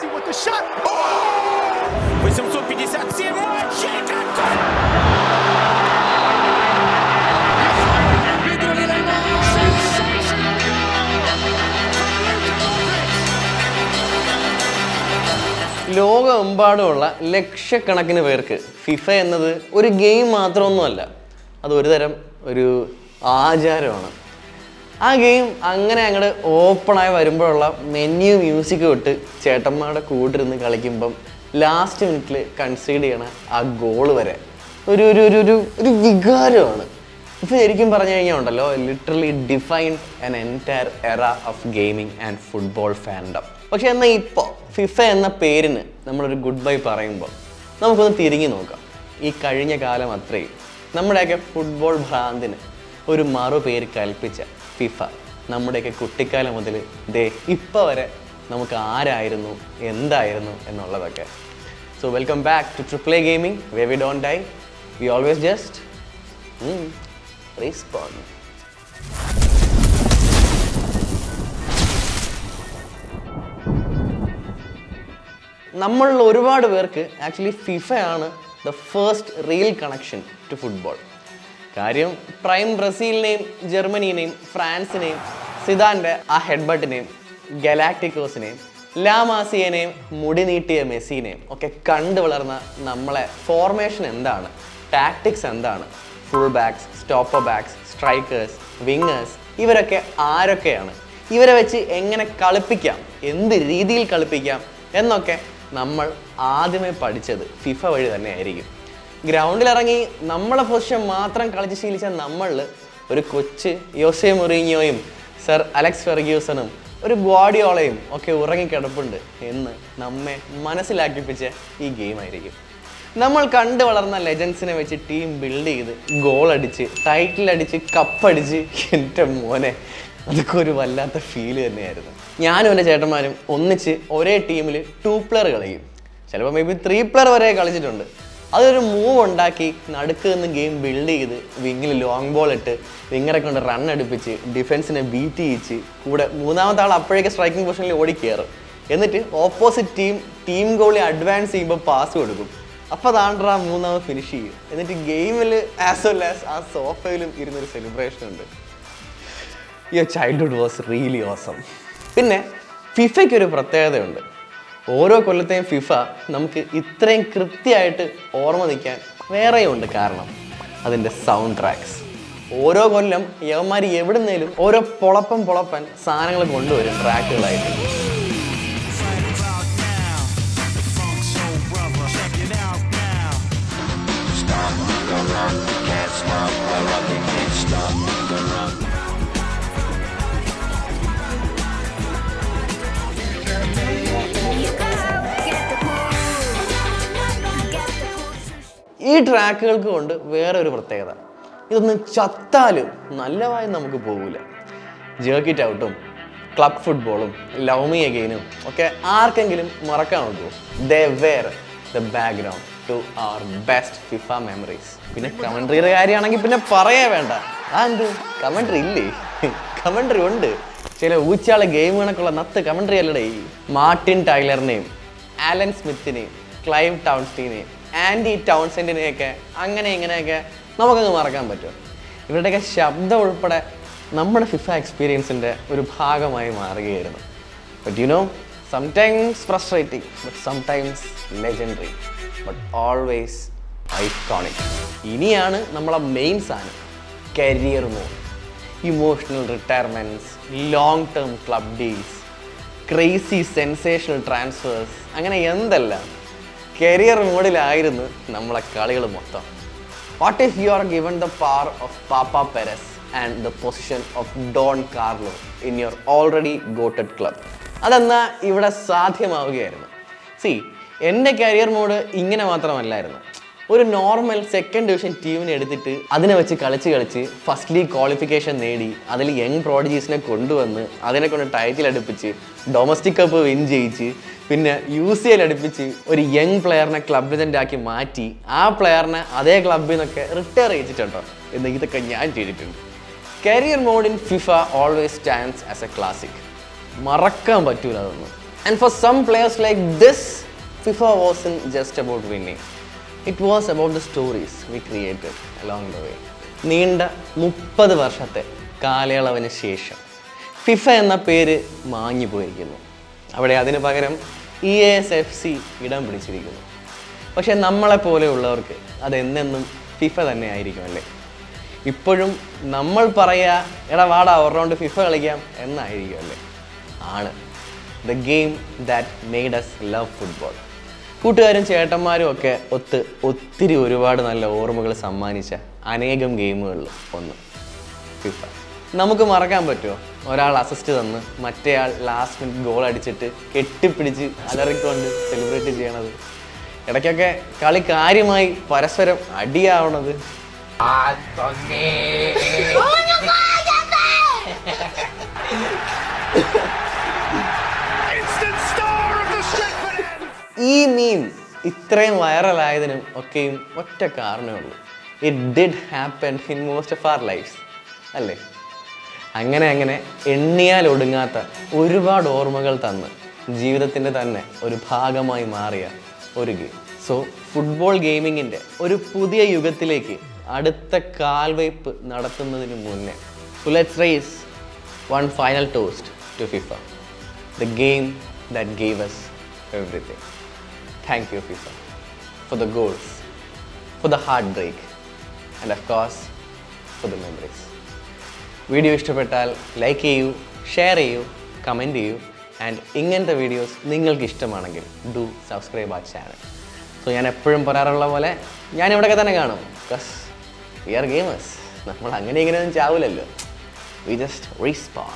Messi with the shot. 857 матчей! Какой ലോകമെമ്പാടുമുള്ള ലക്ഷക്കണക്കിന് പേർക്ക് ഫിഫ എന്നത് ഒരു ഗെയിം മാത്രമൊന്നുമല്ല അത് ഒരു തരം ഒരു ആചാരമാണ് ആ ഗെയിം അങ്ങനെ അങ്ങോട്ട് ഓപ്പണായി വരുമ്പോഴുള്ള മെന്യു മ്യൂസിക് തൊട്ട് ചേട്ടന്മാരുടെ കൂടെ കൂട്ടിരുന്ന് കളിക്കുമ്പം ലാസ്റ്റ് മിനിറ്റിൽ കൺസീഡ് ചെയ്യണ ആ ഗോൾ വരെ ഒരു ഒരു ഒരു ഒരു ഒരു വികാരമാണ്. ഇപ്പോൾ ശരിക്കും പറഞ്ഞു കഴിഞ്ഞാൽ ഉണ്ടല്ലോ literally define an entire era of gaming and football fandom പക്ഷെ എന്നാൽ ഇപ്പോൾ ഫിഫ എന്ന പേരിന് നമ്മളൊരു ഗുഡ് ബൈ പറയുമ്പോൾ നമുക്കൊന്ന് തിരിഞ്ഞു നോക്കാം. ഈ കഴിഞ്ഞ കാലം അത്രയും നമ്മുടെയൊക്കെ ഫുട്ബോൾ ഭ്രാന്തിന് ഒരു മറു പേര് കൽപ്പിച്ച ഫിഫ നമ്മുടെയൊക്കെ കുട്ടിക്കാലം മുതൽ ദേ ഇപ്പോൾ വരെ നമുക്ക് ആരായിരുന്നു എന്തായിരുന്നു എന്നുള്ളതൊക്കെ. So welcome back to triple A gaming way we don't die we always just respond നമ്മളിൽ ഒരുപാട് പേർക്ക് actually ഫിഫയാണ് the first real connection to football കാര്യം പ്രൈം ബ്രസീലിനെയും ജർമ്മനീനെയും ഫ്രാൻസിനെയും സിദാന്റെ ആ ഹെഡ്ബട്ടിനെയും ഗലാക്ടിക്കോസിനെയും ലാമാസിയനെയും മുടി നീട്ടിയ മെസ്സിനെയും ഒക്കെ കണ്ടു വളർന്ന നമ്മളെ ഫോർമേഷൻ എന്താണ്? ടാക്ടിക്സ് എന്താണ്? Full backs stopper backs strikers wingers ഇവരൊക്കെ ആരൊക്കെയാണ്? ഇവരെ വെച്ച് എങ്ങനെ കളിപ്പിക്കാം? എന്ത് രീതിയിൽ കളിപ്പിക്കാം? എന്നൊക്കെ നമ്മൾ ആദ്യമേ പഠിച്ചത് ഫിഫ വഴി തന്നെ ആയിരിക്കും. ഗ്രൗണ്ടിൽ ഇറങ്ങി നമ്മളെ പൊസിഷൻ മാത്രം കളിച്ച് ശീലിച്ച നമ്മളിൽ ഒരു കൊച്ച് യോസെ മുറിങ്ങിയോയും സർ അലക്സ് ഫെർഗ്യൂസണും ഒരു ഗ്വാഡിയോളയും ഒക്കെ ഉറങ്ങിക്കിടപ്പുണ്ട് എന്ന് നമ്മെ മനസ്സിലാക്കിപ്പിച്ച ഈ ഗെയിമായിരിക്കും നമ്മൾ കണ്ടു വളർന്ന ലെജൻസിനെ വെച്ച് ടീം ബിൽഡ് ചെയ്ത് ഗോൾ അടിച്ച് ടൈറ്റിൽ അടിച്ച് കപ്പടിച്ച് എന്റെ മോനെ അതൊക്കെ ഒരു വല്ലാത്ത ഫീൽ തന്നെയായിരുന്നു. ഞാനും എന്റെ ചേട്ടന്മാരും ഒന്നിച്ച് ഒരേ ടീമിൽ ടു പ്ലെയർ കളിക്കും ചിലപ്പോൾ മേ ബി ത്രീ പ്ലെയർ വരെ കളിച്ചിട്ടുണ്ട്. അതൊരു മൂവ് ഉണ്ടാക്കി നടുക്ക് നിന്ന് ഗെയിം ബിൽഡ് ചെയ്ത് വിങ്ങിൽ ലോങ് ബോൾ ഇട്ട് വിങ്ങറെ കൊണ്ട് റൺ അടുപ്പിച്ച് ഡിഫൻസിനെ ബീറ്റ് ചെയ്യിച്ച് കൂടെ മൂന്നാമത്തെ ആൾ അപ്പോഴേക്ക് സ്ട്രൈക്കിംഗ് പൊസിഷനിൽ ഓടി കയറും എന്നിട്ട് opposite team team goalie advance ചെയ്യുമ്പോൾ പാസ് കൊടുക്കും. അപ്പോൾ താണ്ടാ മൂന്നാമത് ഫിനിഷ് ചെയ്യും. എന്നിട്ട് ഗെയിമിൽ ആസ് വെൽ ആസ് ആ സോഫയിലും ഇരുന്നൊരു സെലിബ്രേഷൻ ഉണ്ട്. Your childhood was really awesome പിന്നെ ഫിഫയ്ക്ക് ഒരു പ്രത്യേകതയുണ്ട്. ഓരോ കൊല്ലത്തെയും ഫിഫ നമുക്ക് ഇത്രയും കൃത്യമായിട്ട് ഓർമ്മ നിൽക്കാൻ വേറെയുണ്ട് കാരണം അതിന്റെ സൗണ്ട് ട്രാക്സ് ഓരോ കൊല്ലം യവന്മാർ എവിടുന്നേലും ഓരോ പൊളപ്പം പൊളപ്പൻ സാധനങ്ങൾ കൊണ്ടുവരും ട്രാക്കുകളായിട്ട് ട്രാക്കുകൾക്ക് കൊണ്ട് വേറെ ഒരു പ്രത്യേകത. ഇതൊന്നും ചത്താലും നല്ലതായി നമുക്ക് പോകില്ല ജേർക്കിറ്റ് ഔട്ടും ക്ലബ് ഫുട്ബോളും ലവ് മീ അഗെയിനും ഒക്കെ ആർക്കെങ്കിലും മറക്കാൻ നോക്കൂ they were the background to our best FIFA memories പിന്നെ കമൻട്രിയുടെ കാര്യമാണെങ്കിൽ പിന്നെ പറയേ വേണ്ട. ആ എന്ത് കമൻട്രി ഇല്ലേ? കമൻട്രി ഉണ്ട്. ചില ഊച്ചാളെ ഗെയിം കണക്കുള്ള നത്ത് കമൻട്രി അല്ലടേ. മാർട്ടിൻ ടൈലറിനെയും ആലൻ സ്മിത്തിനെയും ക്ലൈവ് ടൗൺസ്റ്റീനെയും ആൻഡി ടൗൺസെന്റിനെയൊക്കെ അങ്ങനെ ഇങ്ങനെയൊക്കെ നമുക്കങ്ങ് മറക്കാൻ പറ്റും. ഇവരുടെയൊക്കെ ശബ്ദം ഉൾപ്പെടെ നമ്മുടെ ഫിഫ എക്സ്പീരിയൻസിന്റെ ഒരു ഭാഗമായി മാറുകയായിരുന്നു. But you know sometimes frustrating but sometimes legendary but always iconic ഇനിയാണ് നമ്മളെ മെയിൻ സാധനം career mode emotional retirements long term club deals crazy sensational transfers അങ്ങനെ എന്തെല്ലാം കരിയർ മോഡിലായിരുന്നു നമ്മളെ കളികൾ മൊത്തം. What if you are given the power of papa Perez and the position of Don Carlo in your already gotted club അതെന്നാ ഇവിടെ സാധ്യമാവുകയായിരുന്നു. സി എന്റെ കരിയർ മോഡ് ഇങ്ങനെ മാത്രമല്ലായിരുന്നു. ഒരു നോർമൽ സെക്കൻഡ് ഡിവിഷൻ ടീമിനെ എടുത്തിട്ട് അതിനെ വെച്ച് കളിച്ച് കളിച്ച് ഫസ്റ്റ് ലീഗ് ക്വാളിഫിക്കേഷൻ നേടി അതിൽ യങ് പ്രോഡിജീസിനെ കൊണ്ടുവന്ന് അതിനെ കൊണ്ട് ടൈറ്റിൽ അടുപ്പിച്ച് ഡൊമസ്റ്റിക് കപ്പ് വിൻ ചെയ്യിച്ച് പിന്നെ യു സി എൽ അടുപ്പിച്ച് ഒരു യങ് പ്ലെയറിനെ ക്ലബ് ലെജൻഡ് ആക്കി മാറ്റി ആ പ്ലെയറിനെ അതേ ക്ലബിൽ നിന്നൊക്കെ റിട്ടയർ ചെയ്തിട്ടുണ്ടോ. എന്ന് ഇതൊക്കെ ഞാൻ ചെയ്തിട്ടുണ്ട്. Career mode in FIFA always stands as a classic മറക്കാൻ പറ്റൂല അതൊന്നും. And for some players like this FIFA was in just about winning it was about the stories we created along the way നീണ്ട മുപ്പത് വർഷത്തെ കാലയളവിന് ശേഷം FIFA എന്ന പേര് മാഞ്ഞു പോയിരിക്കുന്നു അവിടെ അതിന് പകരം ഇ എസ് എഫ് സി ഇടം പിടിച്ചിരിക്കുന്നു. പക്ഷേ നമ്മളെ പോലെയുള്ളവർക്ക് അത് എന്നെന്നും ഫിഫ തന്നെ ആയിരിക്കും അല്ലേ? ഇപ്പോഴും നമ്മൾ പറയുക എടാ വാടാ ഒരു റൗണ്ട് ഫിഫ കളിക്കാം എന്നായിരിക്കും അല്ലേ? ആണ്. The game that made us love football കൂട്ടുകാരും ചേട്ടന്മാരും ഒക്കെ ഒത്ത് ഒത്തിരി ഒരുപാട് നല്ല ഓർമ്മകൾ സമ്മാനിച്ച അനേകം ഗെയിമുകളിൽ ഒന്ന് ഫിഫ. നമുക്ക് മറക്കാൻ പറ്റുമോ? ഒരാൾ അസിസ്റ്റ് തന്ന് മറ്റേയാൾ ലാസ്റ്റ് മിനിറ്റ് ഗോൾ അടിച്ചിട്ട് കെട്ടിപ്പിടിച്ച് അലറിക്കൊണ്ട് സെലിബ്രേറ്റ് ചെയ്യണത്. ഇടയ്ക്കൊക്കെ കളി കാര്യമായി പരസ്പരം അടിയാവണത്. ഈ മീം ഇത്രയും വൈറലായതിനും ഒക്കെയും ഒറ്റ കാരണമേ ഉള്ളൂ. It did happen in most of our lives അല്ലേ? അങ്ങനെ അങ്ങനെ എണ്ണിയാൽ ഒടുങ്ങാത്ത ഒരുപാട് ഓർമ്മകൾ തന്ന് ജീവിതത്തിന്റെ തന്നെ ഒരു ഭാഗമായി മാറിയ ഒരു ഗെയിം. സോ ഫുട്ബോൾ ഗെയിമിങ്ങിന്റെ ഒരു പുതിയ യുഗത്തിലേക്ക് അടുത്ത കാൽവയ്പ് നടത്തുന്നതിന് മുന്നേ. Let's raise one final toast to FIFA the game that that എസ് us thank you FIFA for the goals for the heartbreak and of course for the memories. Video ഇഷ്ടപ്പെട്ടാൽ like ചെയ്യൂ share ചെയ്യൂ കമന്റ് ചെയ്യൂ. And ഇങ്ങനത്തെ videos നിങ്ങൾക്ക് ഇഷ്ടമാണെങ്കിൽ do subscribe ആ channel. So ഞാൻ എപ്പോഴും പറയാറുള്ള പോലെ ഞാൻ ഇവിടെയൊക്കെ തന്നെ കാണും. ബിക്കോസ് വി ആർ ഗെയിമേഴ്സ് നമ്മൾ അങ്ങനെ ഇങ്ങനെയൊന്നും ചാവില്ലല്ലോ വി ജസ്റ്റ് റീസ്പോൺ